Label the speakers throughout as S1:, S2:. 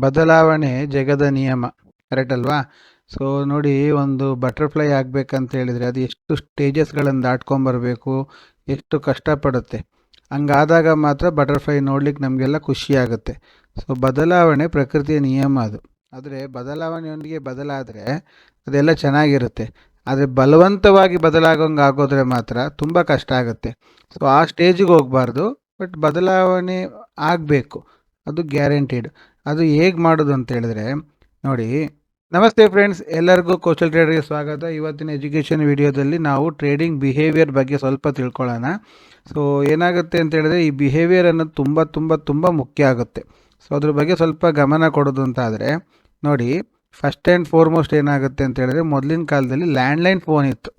S1: ಬದಲಾವಣೆ ಜಗದ ನಿಯಮ. ಕರೆಕ್ಟ್ ಅಲ್ವಾ? ಸೊ ನೋಡಿ, ಒಂದು ಬಟರ್ಫ್ಲೈ ಆಗಬೇಕಂತ ಹೇಳಿದರೆ ಅದು ಎಷ್ಟು ಸ್ಟೇಜಸ್ಗಳನ್ನು ದಾಟ್ಕೊಂಬರಬೇಕು, ಎಷ್ಟು ಕಷ್ಟಪಡುತ್ತೆ. ಹಂಗಾದಾಗ ಮಾತ್ರ ಬಟರ್ಫ್ಲೈ ನೋಡ್ಲಿಕ್ಕೆ ನಮಗೆಲ್ಲ ಖುಷಿಯಾಗುತ್ತೆ ಸೊ ಬದಲಾವಣೆ ಪ್ರಕೃತಿಯ ನಿಯಮ ಅದು. ಆದರೆ, ಬದಲಾವಣೆಯೊಂದಿಗೆ ಬದಲಾದರೆ ಅದೆಲ್ಲ ಚೆನ್ನಾಗಿರುತ್ತೆ. ಆದರೆ, ಬಲವಂತವಾಗಿ ಬದಲಾಗೋಂಗೆ ಆಗೋದ್ರೆ ಮಾತ್ರ ತುಂಬ ಕಷ್ಟ ಆಗುತ್ತೆ. ಸೊ ಆ ಸ್ಟೇಜಿಗೆ ಹೋಗಬಾರ್ದು ಬಟ್ ಬದಲಾವಣೆ ಆಗಬೇಕು. ಅದು ಗ್ಯಾರಂಟಿಡ್ ಅದು ಹೇಗೆ ಮಾಡೋದು ಅಂತ ಹೇಳಿದ್ರೆ, ನೋಡಿ, ನಮಸ್ತೆ ಫ್ರೆಂಡ್ಸ್, ಎಲ್ಲರಿಗೂ ಕೋಶಲ್ ಟ್ರೇಡರ್ಗೆ ಸ್ವಾಗತ. ಇವತ್ತಿನ ಎಜುಕೇಷನ್ ವಿಡಿಯೋದಲ್ಲಿ ನಾವು ಟ್ರೇಡಿಂಗ್ ಬಿಹೇವಿಯರ್ ಬಗ್ಗೆ ಸ್ವಲ್ಪ ತಿಳ್ಕೊಳ್ಳೋಣ. ಸೊ ಏನಾಗುತ್ತೆ ಅಂತ ಹೇಳಿದ್ರೆ, ಈ ಬಿಹೇವಿಯರ್ ಅನ್ನೋದು ತುಂಬ ತುಂಬ ತುಂಬ ಮುಖ್ಯ ಆಗುತ್ತೆ. ಸೊ ಅದ್ರ ಬಗ್ಗೆ ಸ್ವಲ್ಪ ಗಮನ ಕೊಡೋದು ಅಂತ ಆದರೆ, ನೋಡಿ ಫಸ್ಟ್ ಆ್ಯಂಡ್ ಫೋರ್ಮೋಸ್ಟ್ ಏನಾಗುತ್ತೆ ಅಂತ ಹೇಳಿದ್ರೆ, ಮೊದಲಿನ ಕಾಲದಲ್ಲಿ ಲ್ಯಾಂಡ್ಲೈನ್ ಫೋನ್ ಇತ್ತು.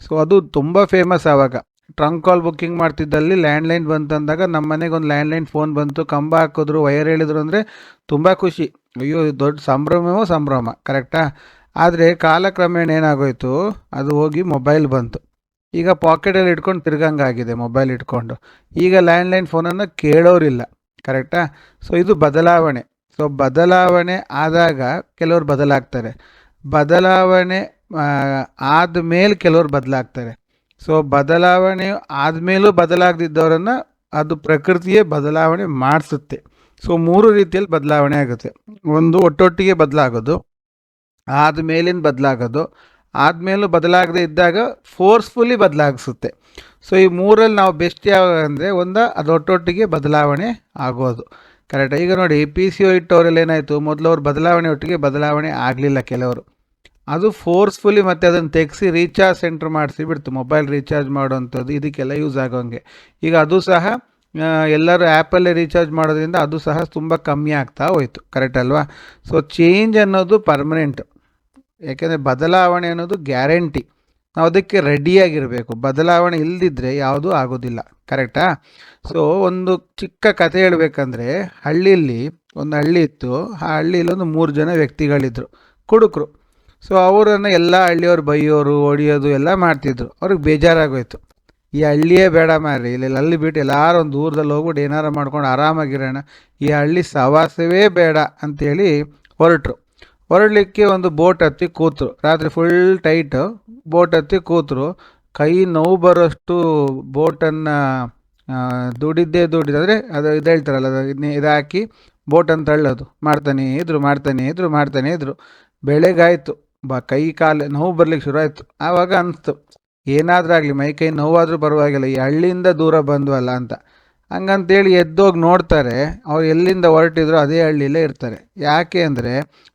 S1: ಸೊ ಅದು ತುಂಬ ಫೇಮಸ್ ಆವಾಗ. ಟ್ರಂಕ್ ಕಾಲ್ ಬುಕ್ಕಿಂಗ್ ಮಾಡ್ತಿದ್ದಲ್ಲಿ ಲ್ಯಾಂಡ್ಲೈನ್ ಬಂತಂದಾಗ ನಮ್ಮ ಮನೆಗೆ ಒಂದು ಲ್ಯಾಂಡ್ಲೈನ್ ಫೋನ್ ಬಂತು. ಕಂಬ ಹಾಕಿದ್ರು ವೈರ್ ಹೇಳಿದ್ರು ಅಂದರೆ ತುಂಬ ಖುಷಿ. ಅಯ್ಯೋ ದೊಡ್ಡ ಸಂಭ್ರಮವೋ ಸಂಭ್ರಮ? ಕರೆಕ್ಟಾ ಆದರೆ ಕಾಲಕ್ರಮೇಣ ಏನಾಗೋಯ್ತು? ಅದು ಹೋಗಿ ಮೊಬೈಲ್ ಬಂತು. ಈಗ ಪಾಕೆಟಲ್ಲಿ ಇಟ್ಕೊಂಡು ತಿರ್ಗಂಗಾಗಿದೆ ಮೊಬೈಲ್ ಇಟ್ಕೊಂಡು. ಈಗ ಲ್ಯಾಂಡ್ಲೈನ್ ಫೋನನ್ನು ಕೇಳೋರಿಲ್ಲ. ಕರೆಕ್ಟಾ ಸೊ ಇದು ಬದಲಾವಣೆ. ಸೊ ಬದಲಾವಣೆ ಆದಾಗ ಕೆಲವರು ಬದಲಾಗ್ತಾರೆ. ಬದಲಾವಣೆ ಆದಮೇಲೆ ಕೆಲವರು ಬದಲಾಗ್ತಾರೆ. ಸೊ ಬದಲಾವಣೆ ಆದಮೇಲೂ ಬದಲಾಗದಿದ್ದವರನ್ನು ಅದು ಪ್ರಕೃತಿಯೇ ಬದಲಾವಣೆ ಮಾಡಿಸುತ್ತೆ. ಸೊ ಮೂರು ರೀತಿಯಲ್ಲಿ ಬದಲಾವಣೆ ಆಗುತ್ತೆ. ಒಂದು, ಒಟ್ಟೊಟ್ಟಿಗೆ ಬದಲಾಗೋದು ಆದಮೇಲಿನ ಬದಲಾಗೋದು, ಆದಮೇಲೂ ಬದಲಾಗದೇ ಇದ್ದಾಗ ಫೋರ್ಸ್ಫುಲಿ ಬದಲಾಗಿಸುತ್ತೆ. ಸೊ ಈ ಮೂರಲ್ಲಿ ನಾವು ಬೆಸ್ಟ್ ಯಾವ ಅಂದರೆ ಒಂದು, ಅದು ಒಟ್ಟೊಟ್ಟಿಗೆ ಬದಲಾವಣೆ ಆಗೋದು. ಕರೆಕ್ಟ್ ಈಗ ನೋಡಿ ಪಿ ಸಿ ಒ ಇಟ್ಟವರಲ್ಲಿ ಏನಾಯಿತು? ಮೊದಲು ಅವ್ರು ಬದಲಾವಣೆ ಒಟ್ಟಿಗೆ ಬದಲಾವಣೆ ಆಗಲಿಲ್ಲ ಕೆಲವರು. ಅದು ಫೋರ್ಸ್ಫುಲಿ ಮತ್ತೆ ಅದನ್ನು ತೆಗೆಸಿ ರೀಚಾರ್ಜ್ ಸೆಂಟ್ರ್ ಮಾಡಿಸಿ ಬಿಡ್ತು. ಮೊಬೈಲ್ ರೀಚಾರ್ಜ್ ಮಾಡುವಂಥದ್ದು ಇದಕ್ಕೆಲ್ಲ ಯೂಸ್ ಆಗೋಂಗೆ. ಈಗ ಅದು ಸಹ ಎಲ್ಲರೂ ಆ್ಯಪಲ್ಲೇ ರೀಚಾರ್ಜ್ ಮಾಡೋದ್ರಿಂದ ಅದು ಸಹ ತುಂಬ ಕಮ್ಮಿ ಆಗ್ತಾ ಹೋಯಿತು. ಕರೆಕ್ಟ್ ಅಲ್ವಾ? ಸೊ ಚೇಂಜ್ ಅನ್ನೋದು ಪರ್ಮನೆಂಟ್ ಯಾಕೆಂದರೆ ಬದಲಾವಣೆ ಅನ್ನೋದು ಗ್ಯಾರಂಟಿ ನಾವು ಅದಕ್ಕೆ ರೆಡಿಯಾಗಿರಬೇಕು ಬದಲಾವಣೆ ಇಲ್ಲದಿದ್ದರೆ ಯಾವುದೂ ಆಗೋದಿಲ್ಲ. ಕರೆಕ್ಟಾ ಸೊ ಒಂದು ಚಿಕ್ಕ ಕತೆ ಹೇಳಬೇಕಂದ್ರೆ, ಹಳ್ಳಿಯಲ್ಲಿ ಒಂದು ಹಳ್ಳಿ ಇತ್ತು. ಆ ಹಳ್ಳಿಯಲ್ಲಿ ಒಂದು ಮೂರು ಜನ ವ್ಯಕ್ತಿಗಳಿದ್ರು. ಕುಡುಕರು. ಸೊ ಅವರನ್ನು ಎಲ್ಲ ಹಳ್ಳಿಯವ್ರು ಬೈಯೋರು, ಹೊಡಿಯೋದು ಎಲ್ಲ ಮಾಡ್ತಿದ್ರು. ಅವ್ರಿಗೆ ಬೇಜಾರಾಗೋಯ್ತು. ಈ ಹಳ್ಳಿಯೇ ಬೇಡ ಮಾರ್ರಿ. ಇಲ್ಲಿ ಅಲ್ಲಿ ಬಿಟ್ಟು ಎಲ್ಲಾರು ಒಂದು ದೂರದಲ್ಲಿ ಹೋಗ್ಬಿಟ್ಟು ಏನಾರು ಮಾಡ್ಕೊಂಡು ಆರಾಮಾಗಿರೋಣ. ಈ ಹಳ್ಳಿ ಸವಾಸವೇ ಬೇಡ ಅಂಥೇಳಿ ಹೊರಟರು. ಹೊರಡಲಿಕ್ಕೆ ಒಂದು ಬೋಟ್ ಹತ್ತಿ ಕೂತರು. ರಾತ್ರಿ ಫುಲ್ ಟೈಟ್ ಬೋಟ್ ಹತ್ತಿ ಕೂತರು. ಕೈ ನೋವು ಬರೋಷ್ಟು ಬೋಟನ್ನು ದುಡಿದ್ದೇ ದುಡಿದು, ಅಂದರೆ ಅದು ಇದು ಹೇಳ್ತಾರಲ್ಲ, ಅದು ಇದಾಕಿ ಬೋಟನ್ನು ತಳ್ಳೋದು. ಮಾಡ್ತಾನೆ ಇದ್ರು ಮಾಡ್ತಾನೆ ಇದ್ರು ಮಾಡ್ತಾನೆ ಇದ್ರು. ಬೆಳಗಾಯ್ತು. ಬ, ಕೈ ಕಾಲು ನೋವು ಬರ್ಲಿಕ್ಕೆ ಶುರು ಆಯಿತು ಆವಾಗ ಅನಿಸ್ತು, ಏನಾದರೂ ಆಗಲಿ, ಮೈ ಕೈ ನೋವಾದರೂ ಪರವಾಗಿಲ್ಲ, ಈ ಹಳ್ಳಿಯಿಂದ ದೂರ ಬಂದ್ವಲ್ಲ ಅಂತ. ಹಂಗಂತೇಳಿ ಎದ್ದೋಗಿ ನೋಡ್ತಾರೆ, ಅವ್ರು ಎಲ್ಲಿಂದ ಹೊರಟಿದ್ರು ಅದೇ ಹಳ್ಳಿಲೇ ಇರ್ತಾರೆ. ಯಾಕೆ ಅಂದರೆ,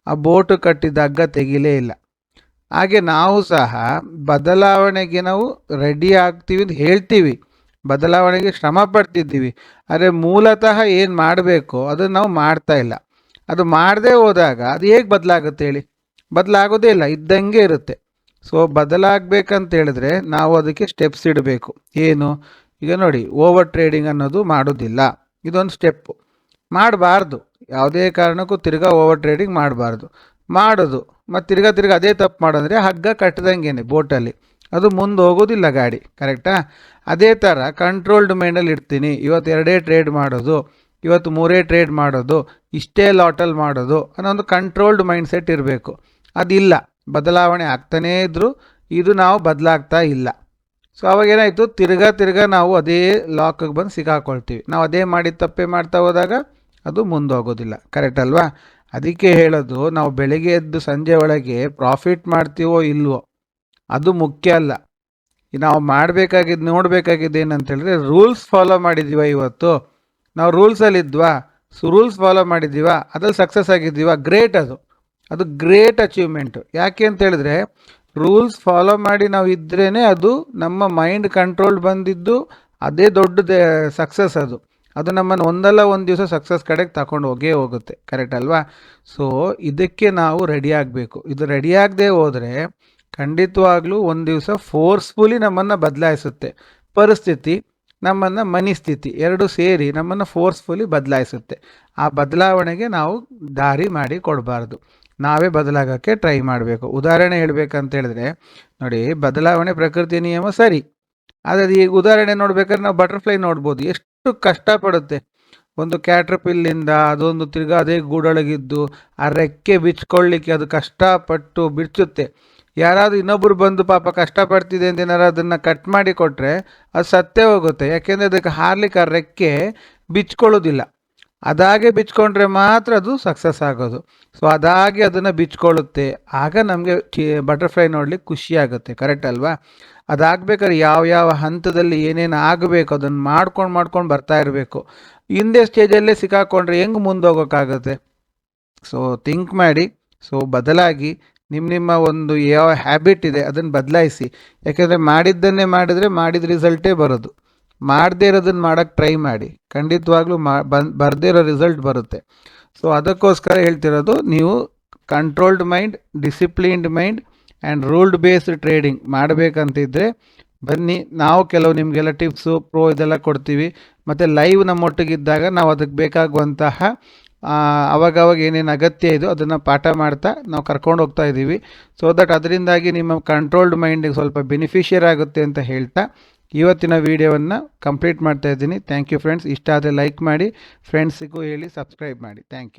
S1: ಆ ಬೋಟು ಕಟ್ಟಿದ ಹಗ್ಗ ತೆಗಿಲೇ ಇಲ್ಲ. ಹಾಗೆ ನಾವು ಸಹ ಬದಲಾವಣೆಗೆ ನಾವು ರೆಡಿ ಆಗ್ತೀವಿ ಅಂತ ಹೇಳ್ತೀವಿ. ಬದಲಾವಣೆಗೆ ಶ್ರಮ ಪಡ್ತಿದ್ದೀವಿ. ಆದರೆ ಮೂಲತಃ ಏನು ಮಾಡಬೇಕು, ಅದನ್ನು ನಾವು ಮಾಡ್ತಾ ಇಲ್ಲ. ಅದು ಮಾಡದೇ ಹೋದಾಗ ಅದು ಹೇಗೆ ಬದಲಾಗುತ್ತೆ ಹೇಳಿ? ಬದಲಾಗೋದೇ ಇಲ್ಲ, ಇದ್ದಂಗೆ ಇರುತ್ತೆ. ಸೊ ಬದಲಾಗಬೇಕಂತ ಹೇಳಿದ್ರೆ ನಾವು ಅದಕ್ಕೆ ಸ್ಟೆಪ್ಸ್ ಇಡಬೇಕು. ಏನು? ಈಗ ನೋಡಿ ಓವರ್ ಟ್ರೇಡಿಂಗ್ ಅನ್ನೋದು ಮಾಡೋದಿಲ್ಲ. ಇದೊಂದು ಸ್ಟೆಪ್ಪು ಮಾಡಬಾರ್ದು. ಯಾವುದೇ ಕಾರಣಕ್ಕೂ ತಿರ್ಗಾ ಓವರ್ ಟ್ರೇಡಿಂಗ್ ಮಾಡಬಾರ್ದು. ಮಾಡೋದು, ಮತ್ತು ತಿರ್ಗಾ ತಿರ್ಗಾ ಅದೇ ತಪ್ಪು ಮಾಡೋದ್ರೆ ಹಗ್ಗ ಕಟ್ಟದಂಗೇನೆ ಬೋಟಲ್ಲಿ. ಅದು ಮುಂದೆ ಹೋಗೋದಿಲ್ಲ ಗಾಡಿ ಕರೆಕ್ಟಾ ಅದೇ ಥರ ಕಂಟ್ರೋಲ್ಡ್ ಮೈಂಡಲ್ಲಿ ಇಡ್ತೀನಿ. ಇವತ್ತು ಎರಡೇ ಟ್ರೇಡ್ ಮಾಡೋದು, ಇವತ್ತು ಮೂರೇ ಟ್ರೇಡ್ ಮಾಡೋದು, ಇಷ್ಟೇ ಲಾಟಲ್ಲಿ ಮಾಡೋದು ಅನ್ನೋ ಒಂದು ಕಂಟ್ರೋಲ್ಡ್ ಮೈಂಡ್ ಸೆಟ್ ಇರಬೇಕು. ಅದಿಲ್ಲ. ಬದಲಾವಣೆ ಆಗ್ತಾನೇ ಇದ್ದರೂ ಇದು ನಾವು ಬದಲಾಗ್ತಾ ಇಲ್ಲ. ಸೊ ಅವಾಗೇನಾಯಿತು? ತಿರ್ಗಾ ತಿರ್ಗಾ ನಾವು ಅದೇ ಲಾಕಿಗೆ ಬಂದು ಸಿಕ್ಕಾಕೊಳ್ತೀವಿ. ನಾವು ಅದೇ ಮಾಡಿ ತಪ್ಪೇ ಮಾಡ್ತಾ ಹೋದಾಗ ಅದು ಮುಂದೋಗೋದಿಲ್ಲ. ಕರೆಕ್ಟ್ ಅಲ್ವಾ? ಅದಕ್ಕೆ ಹೇಳೋದು, ನಾವು ಬೆಳಗ್ಗೆ ಎದ್ದು ಸಂಜೆ ಒಳಗೆ ಪ್ರಾಫಿಟ್ ಮಾಡ್ತೀವೋ ಇಲ್ವೋ, ಅದು ಮುಖ್ಯ ಅಲ್ಲ. ನಾವು ಮಾಡಬೇಕಾಗಿದ್ದು ನೋಡಬೇಕಾಗಿದ್ದು ಏನಂತ ಹೇಳಿದ್ರೆ ರೂಲ್ಸ್ ಫಾಲೋ ಮಾಡಿದ್ದೀವ ಇವತ್ತು. ನಾವು ರೂಲ್ಸಲ್ಲಿದ್ವಾ ಸೊ ರೂಲ್ಸ್ ಫಾಲೋ ಮಾಡಿದ್ದೀವ ಅದ್ರಲ್ಲಿ ಸಕ್ಸಸ್ ಆಗಿದ್ದೀವ? ಗ್ರೇಟ್ ಅದು. ಅದು ಗ್ರೇಟ್ ಅಚೀವ್ಮೆಂಟು. ಯಾಕೆ ಅಂತ ಹೇಳಿದ್ರೆ, ರೂಲ್ಸ್ ಫಾಲೋ ಮಾಡಿ ನಾವು ಇದ್ರೇ ಅದು ನಮ್ಮ ಮೈಂಡ್ ಕಂಟ್ರೋಲ್ ಬಂದಿದ್ದು, ಅದೇ ದೊಡ್ಡ ಸಕ್ಸಸ್ ಅದು. ಅದು ನಮ್ಮನ್ನು ಒಂದಲ್ಲ ಒಂದು ದಿವಸ ಸಕ್ಸಸ್ ಕಡೆಗೆ ತಗೊಂಡು ಹೋಗೇ ಹೋಗುತ್ತೆ. ಕರೆಕ್ಟ್ ಅಲ್ವಾ? ಸೊ ಇದಕ್ಕೆ ನಾವು ರೆಡಿ ಆಗಬೇಕು. ಇದು ರೆಡಿ ಆಗದೆ ಹೋದರೆ, ಖಂಡಿತವಾಗ್ಲೂ ಒಂದು ದಿವಸ ಫೋರ್ಸ್ಫುಲಿ ನಮ್ಮನ್ನು ಬದಲಾಯಿಸುತ್ತೆ. ಪರಿಸ್ಥಿತಿ ನಮ್ಮನ್ನು ಮನಿಸ್ಥಿತಿ ಎರಡು ಸೇರಿ ನಮ್ಮನ್ನು ಫೋರ್ಸ್ಫುಲಿ ಬದಲಾಯಿಸುತ್ತೆ. ಆ ಬದಲಾವಣೆಗೆ ನಾವು ದಾರಿ ಮಾಡಿ ಕೊಡಬಾರ್ದು. ನಾವೇ ಬದಲಾಗೋಕ್ಕೆ ಟ್ರೈ ಮಾಡಬೇಕು. ಉದಾಹರಣೆ ಹೇಳಬೇಕಂತ ಹೇಳಿದ್ರೆ, ನೋಡಿ ಬದಲಾವಣೆ ಪ್ರಕೃತಿ ನಿಯಮ ಸರಿ. ಆದರೆ ಈಗ ಉದಾಹರಣೆ ನೋಡ್ಬೇಕಾದ್ರೆ ನಾವು ಬಟರ್ಫ್ಲೈ ನೋಡ್ಬೋದು. ಎಷ್ಟು ಕಷ್ಟಪಡುತ್ತೆ. ಒಂದು ಕ್ಯಾಟ್ರಪಿಲ್ಲಿಂದ ಅದೊಂದು ತಿರ್ಗಾ ಅದೇ ಗೂಡೊಳಗಿದ್ದು ಆ ರೆಕ್ಕೆ ಬಿಚ್ಕೊಳ್ಳಿಕ್ಕೆ ಅದು ಕಷ್ಟಪಟ್ಟು ಬಿಚ್ಚುತ್ತೆ ಯಾರಾದರೂ ಇನ್ನೊಬ್ಬರು ಬಂದು ಪಾಪ ಕಷ್ಟಪಡ್ತಿದೆ ಅಂತ ಏನಾರು ಅದನ್ನು ಕಟ್ ಮಾಡಿ ಕೊಟ್ಟರೆ ಅದು ಸತ್ತೇ ಹೋಗುತ್ತೆ. ಯಾಕೆಂದರೆ ಅದಕ್ಕೆ ಹಾರ್ಲಿಕ್ಕೆ ಆ ರೆಕ್ಕೆ ಬಿಚ್ಕೊಳ್ಳೋದಿಲ್ಲ. ಅದಾಗೆ ಬಿಚ್ಕೊಂಡ್ರೆ ಮಾತ್ರ ಅದು ಸಕ್ಸಸ್ ಆಗೋದು. ಸೊ ಅದಾಗಿ ಅದನ್ನು ಬಿಚ್ಕೊಳ್ಳುತ್ತೆ. ಆಗ ನಮಗೆ ಬಟರ್ಫ್ಲೈ ನೋಡಲಿಕ್ಕೆ ಖುಷಿ ಆಗುತ್ತೆ. ಕರೆಕ್ಟ್ ಅಲ್ವಾ? ಅದಾಗಬೇಕಾದ್ರೆ ಯಾವ ಯಾವ ಹಂತದಲ್ಲಿ ಏನೇನು ಆಗಬೇಕು ಅದನ್ನು ಮಾಡ್ಕೊಂಡು ಮಾಡ್ಕೊಂಡು ಬರ್ತಾ ಇರಬೇಕು. ಹಿಂದೆ ಸ್ಟೇಜಲ್ಲೇ ಸಿಕ್ಕಾಕೊಂಡ್ರೆ ಹೆಂಗೆ ಮುಂದೋಗೋಕ್ಕಾಗುತ್ತೆ ಸೊ ಥಿಂಕ್ ಮಾಡಿ. ಸೊ ಬದಲಾಗಿ ನಿಮ್ಮ ನಿಮ್ಮ ಒಂದು ಯಾವ ಹ್ಯಾಬಿಟ್ ಇದೆ ಅದನ್ನು ಬದಲಾಯಿಸಿ. ಯಾಕೆಂದರೆ ಮಾಡಿದ್ದನ್ನೇ ಮಾಡಿದರೆ ಮಾಡಿದ ರಿಸಲ್ಟೇ ಬರೋದು. ಮಾಡದೇ ಇರೋದನ್ನು ಮಾಡೋಕ್ಕೆ ಟ್ರೈ ಮಾಡಿ. ಖಂಡಿತವಾಗ್ಲೂ ಮಾ, ಬಂದು, ಬರದೇ ರಿಸಲ್ಟ್ ಬರುತ್ತೆ. ಸೊ ಅದಕ್ಕೋಸ್ಕರ ಹೇಳ್ತಿರೋದು ನೀವು controlled mind disciplined mind and ruled based trading ಮಾಡಬೇಕಂತಿದ್ರೆ ಬನ್ನಿ, ನಾವು ಕೆಲವು ನಿಮಗೆಲ್ಲ ಟಿಪ್ಸು ಪ್ರೋ ಇದೆಲ್ಲ ಕೊಡ್ತೀವಿ. ಮತ್ತು ಲೈವ್ ನಮ್ಮೊಟ್ಟಿಗಿದ್ದಾಗ ನಾವು ಅದಕ್ಕೆ ಬೇಕಾಗುವಂತಹ ಅವಾಗವಾಗ ಏನೇನು ಅಗತ್ಯ ಇದೆಯೋ ಅದನ್ನು ಪಾಠ ಮಾಡ್ತಾ ನಾವು ಕರ್ಕೊಂಡು ಹೋಗ್ತಾ ಇದ್ದೀವಿ ಸೊ ದಟ್ ಅದರಿಂದಾಗಿ ನಿಮ್ಮ ಕಂಟ್ರೋಲ್ಡ್ ಮೈಂಡಿಗೆ ಸ್ವಲ್ಪ ಬೆನಿಫಿಷಿಯರ್ ಆಗುತ್ತೆ ಅಂತ ಹೇಳ್ತಾ ಇವತ್ತಿನ ವಿಡಿಯೋವನ್ನು ಕಂಪ್ಲೀಟ್ ಮಾಡ್ತಾ ಇದ್ದೀನಿ. ಥ್ಯಾಂಕ್ ಯು ಫ್ರೆಂಡ್ಸ್ ಇಷ್ಟ ಆದರೆ ಲೈಕ್ ಮಾಡಿ ಫ್ರೆಂಡ್ಸಿಗೂ ಹೇಳಿ ಸಬ್ಸ್ಕ್ರೈಬ್ ಮಾಡಿ. Thank you